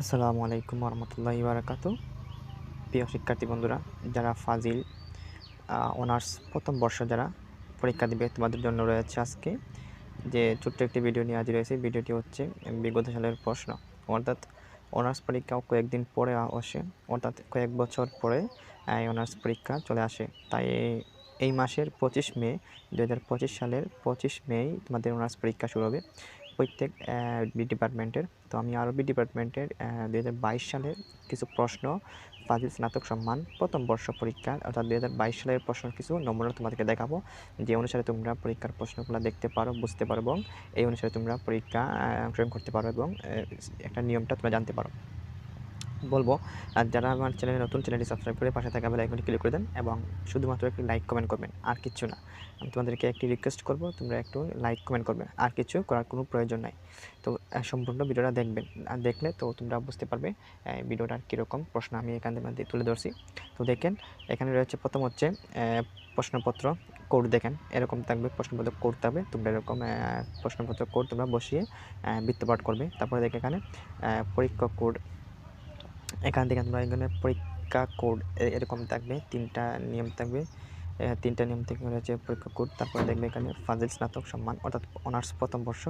আসসালামু আলাইকুম রহমতুল্লাহি বারাকাতু। প্রিয় শিক্ষার্থী বন্ধুরা, যারা ফাজিল অনার্স প্রথম বর্ষ যারা পরীক্ষা দিবে, তোমাদের জন্য রয়েছে আজকে যে ছোট্ট একটি ভিডিও নিয়ে আজ রয়েছে ভিডিওটি হচ্ছে বিগত সালের প্রশ্ন। অর্থাৎ অনার্স পরীক্ষা কয়েকদিন পরে আসে, অর্থাৎ কয়েক বছর পরে অনার্স পরীক্ষা চলে আসে। তাই এই মাসের পঁচিশ মে দু হাজার পঁচিশ সালের পঁচিশ মেই তোমাদের অনার্স পরীক্ষা শুরু হবে। প্রত্যেক বি ডিপার্টমেন্টের তো আমি আরবি ডিপার্টমেন্টের দু হাজার বাইশ সালের কিছু প্রশ্ন ফাজিল স্নাতক সম্মান, প্রথম বর্ষ পরীক্ষা অর্থাৎ দু হাজার বাইশ সালের প্রশ্ন কিছু নমুনা তোমাদেরকে দেখাবো। যে অনুসারে তোমরা পরীক্ষার প্রশ্নগুলো দেখতে পারো, বুঝতে পারো এবং এই অনুসারে তোমরা পরীক্ষা অংশগ্রহণ করতে পারো এবং একটা নিয়মটা তোমরা জানতে পারো। বলব। আর যারা আমার চ্যানেলে নতুন, চ্যানেলটি সাবস্ক্রাইব করে পাশে থাকা বেলাইকনটি ক্লিক করে দেন এবং শুধুমাত্র একটি লাইক কমেন্ট করবেন, আর কিছু না। আমি তোমাদেরকে একটি রিকোয়েস্ট করব, তোমরা একটু লাইক কমেন্ট করবে, আর কিছু করার কোনো প্রয়োজন নাই। তো সম্পূর্ণ ভিডিওটা দেখবেন, আর দেখলে তো তোমরা বুঝতে পারবে ভিডিওটার কীরকম প্রশ্ন আমি এখানে মধ্যে তুলে ধরছি। তো দেখেন, এখানে রয়েছে প্রথম হচ্ছে প্রশ্নপত্র কোড দেখেন, এরকম থাকবে, প্রশ্নপত্র কোড থাকবে, তোমরা এরকম প্রশ্নপত্র কোড তোমরা বসিয়ে বৃত্তপাঠ করবে। তারপরে দেখে এখানে পরীক্ষা কোড এখান থেকে তোমরা এখানে পরীক্ষা কোড এরকম থাকবে, তিনটা নিয়ম থাকবে। তিনটা নিয়ম থেকে হচ্ছে পরীক্ষা কোড, তারপর দেখবে এখানে ফাজিল স্নাতক সম্মান, অর্থাৎ অনার্স প্রথম বর্ষ,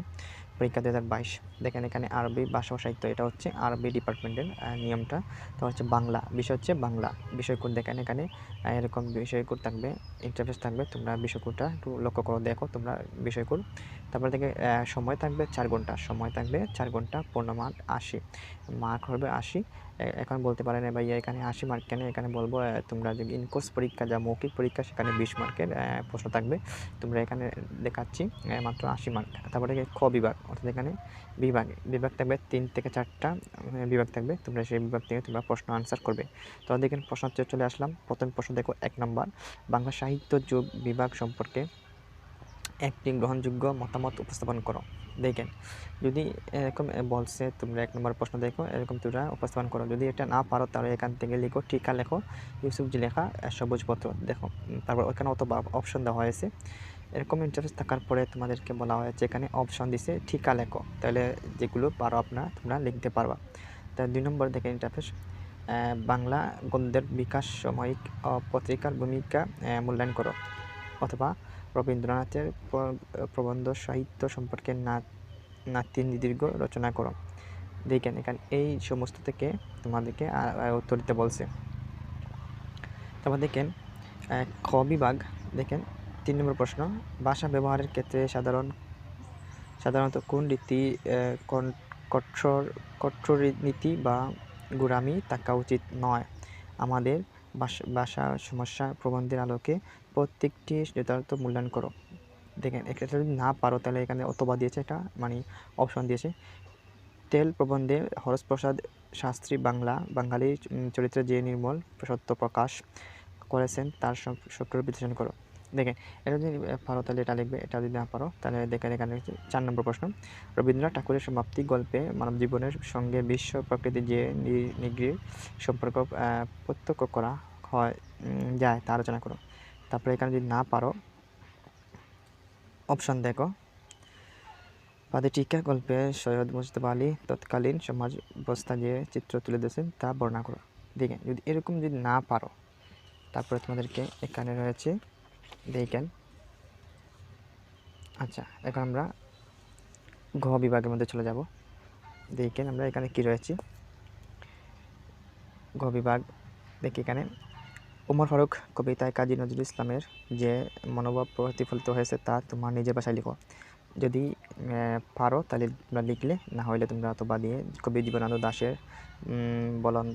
পরীক্ষা দু হাজার বাইশ। দেখেন এখানে আরবি ভাষা ও সাহিত্য, এটা হচ্ছে আরবি ডিপার্টমেন্টের নিয়মটা। তো হচ্ছে বাংলা, বিষয় হচ্ছে বাংলা। বিষয় কোড দেখেন এখানে এরকম বিষয় কোড থাকবে ইন্টারফেস থাকবে, তোমরা বিষয় কোডটা একটু লক্ষ্য করো, দেখো তোমরা বিষয় কোড। তারপরে দেখে সময় থাকবে চার ঘণ্টা, সময় থাকবে চার ঘণ্টা পূর্ণমান আশি। মার্ক হবে আশি এখন বলতে পারেন ভাইয়া, এখানে আশি মার্ক কেন? এখানে বলব তোমরা যে ইনকোর্স পরীক্ষা, যা মৌখিক পরীক্ষা, সেখানে বিশ মার্কের প্রশ্ন থাকবে। তোমরা এখানে দেখাচ্ছি মাত্র আশি মার্ক তারপরে খ বিভাগ, অর্থাৎ এখানে বিভাগ বিভাগ থাকবে তিন থেকে চারটা বিভাগ থাকবে। তোমরা সেই বিভাগ থেকে তোমরা প্রশ্ন আনসার করবে। তো দেখেন প্রশ্ন চলে আসলাম। প্রথম প্রশ্ন দেখো, এক নম্বর বাংলা সাহিত্য যুগ বিভাগ সম্পর্কে একটি গ্রহণযোগ্য মতামত উপস্থাপন করো। দেখেন, যদি এরকম বলছে তোমরা এক নম্বর প্রশ্ন দেখো, এরকম তোমরা উপস্থাপন করো। যদি এটা না পারো, তাহলে এখান থেকে লিখো টিকা লেখো ইউসুফজি লেখা সবুজপত্র দেখো। তারপর ওখানে অত অপশন দেওয়া হয়েছে। এরকম ইন্টারেস্ট থাকার পরে তোমাদেরকে বলা হয়েছে, এখানে অপশন দিছে, ঠিকা লেখো। তাহলে যেগুলো পারো আপনারা তোমরা লিখতে পারবা। তাই দুই নম্বর দেখে ইন্টারফেস বাংলা গদ্যের বিকাশ সাময়িক পত্রিকার ভূমিকা মূল্যায়ন করো। অথবা রবীন্দ্রনাথের প্রবন্ধ সাহিত্য সম্পর্কে নাতি দীর্ঘ রচনা করো। দেখেন এখানে এই সমস্ত থেকে তোমাদেরকে উত্তর দিতে বলছে। তারপর দেখেন খ বিভাগ, দেখেন, তিন নম্বর প্রশ্ন, ভাষা ব্যবহারের ক্ষেত্রে সাধারণ সাধারণত কোন রীতি কঠোর কঠোর নীতি বা গোড়ামি থাকা উচিত নয়? আমাদের ভাষা সমস্যা প্রবন্ধের আলোকে প্রত্যেকটি যথার্থ মূল্যায়ন করো। দেখেন এটা যদি না পারো, তাহলে এখানে অথবা দিয়েছে এটা মানে অপশন দিয়েছে। তেল প্রবন্ধে হরসপ্রসাদ শাস্ত্রী বাংলা বাঙালি চরিত্রে যে নির্মল সত্য প্রকাশ করেছেন, তার সব সক্রিয় বিশ্লেষণ করো। দেখেন, এটা যদি পারো তাহলে এটা লিখবে, এটা যদি না পারো তাহলে দেখেন এখানে চার নম্বর প্রশ্ন। রবীন্দ্রনাথ ঠাকুরের সমাপ্তি গল্পে মানব জীবনের সঙ্গে বিশ্ব প্রকৃতি যে নিগৃহ সম্পর্ক প্রত্যক্ষ করা হয় যায়, তা আলোচনা করো। তারপরে এখানে যদি না পারো অপশান দেখো। পাদে টিকা গল্পে সৈয়দ মুস্তফা আলী তৎকালীন সমাজ ব্যবস্থা যে চিত্র তুলে দিয়েছেন তা বর্ণনা করো। দেখেন, যদি এরকম যদি না পারো, তারপরে তোমাদেরকে এখানে রয়েছে দেখেন আচ্ছা এখন আমরা ঘ বিভাগের মধ্যে চলে যাব। দেখেন আমরা এখানে কি রয়েছে? ঘ বিভাগ, দেখি এখানে। উমর ফারুক কবিতায় কাজী নজরুল ইসলামের যে মনোভাব প্রতিফলিত হয়েছে তা তোমার নিজের ভাষায় লিখো। যদি পারো তাহলে তোমরা লিখলে, না হলে তোমরা অথবা দিয়ে কবি জীবনানন্দ দাসের বলন,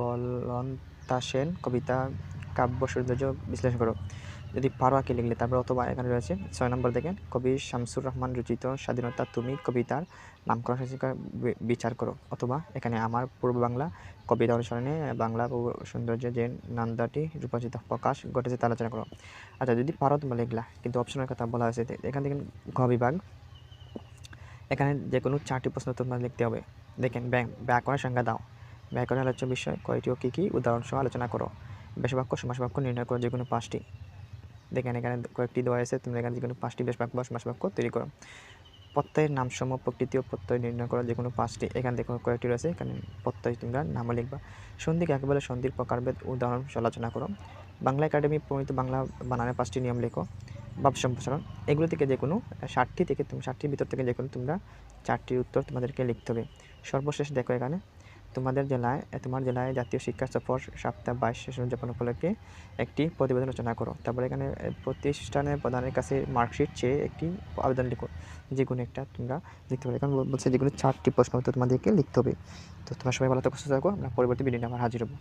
বলন্তা সেন কবিতা কাব্য সৌন্দর্য বিশ্লেষণ করো। যদি পারো আঁকে লিখলে, তারপর অথবা এখানে রয়েছে ছয় নম্বর দেখেন, কবি শামসুর রহমান রচিত স্বাধীনতা তুমি কবিতার নামকরণ বিচার করো। অথবা এখানে আমার পূর্ব বাংলা কবিতা অনুসরণে বাংলা সৌন্দর্যের যে নান্দাটি রূপাচিত প্রকাশ ঘটেছে তা আলোচনা করো। আচ্ছা যদি পারো তোমরা লিখলা, কিন্তু অপশনের কথা বলা হয়েছে এখান থেকে ঘ বিভাগ, এখানে যে কোনো চারটি প্রশ্ন তোমরা লিখতে হবে। দেখেন ব্যাকরণের সংজ্ঞা দাও। ব্যাকরণ আলোচ্য বিষয় কয়টি ও কী কী? উদাহরণ সহ আলোচনা করো। বেশবাক্য, সমাসবাক্য নির্ণয় করো যে কোনো পাঁচটি। দেখেন এখানে কয়েকটি দেওয়া আছে, তোমরা এখানে যে কোনো পাঁচটি বেশ বাক্য সমাস বাক্য তৈরি করো। প্রত্যয়ের নামসমূহ, প্রকৃতি ও প্রত্যয় নির্ণয় করা যে কোনো পাঁচটি, এখানে দেখো কয়েকটি রয়েছে, এখানে প্রত্যয় তোমরা নামও লিখবা। সন্ধি কাকে বলে সন্ধির প্রকারভেদ উদাহরণ আলোচনা করো। বাংলা একাডেমি প্রণীত বাংলা বানানের পাঁচটি নিয়ম লেখো। ভাব সম্প্রসারণ, এগুলো থেকে যে কোনো ষাটটি থেকে তুমি ষাটটির ভিতর থেকে যে কোনো তোমরা চারটির উত্তর তোমাদেরকে লিখতে হবে। সর্বশেষ দেখো এখানে তোমাদের জেলায় তোমার জেলায় জাতীয় শিক্ষা সফর সপ্তাহ বাইশ শেষ উদযাপন উপলক্ষে একটি প্রতিবেদন রচনা করো। তারপরে এখানে প্রতিষ্ঠানের প্রধানের কাছে মার্কশিট চেয়ে একটি আবেদন লিখো, যে কোনো একটা তোমরা লিখতে পারো। এখন বলছে যেগুলো চারটি প্রশ্ন তোমাদেরকে লিখতে হবে। তো তোমার সবাই ভালো থাকো, সুস্থ থাকো, আমরা পরবর্তী ভিডিও আমার হাজির হব।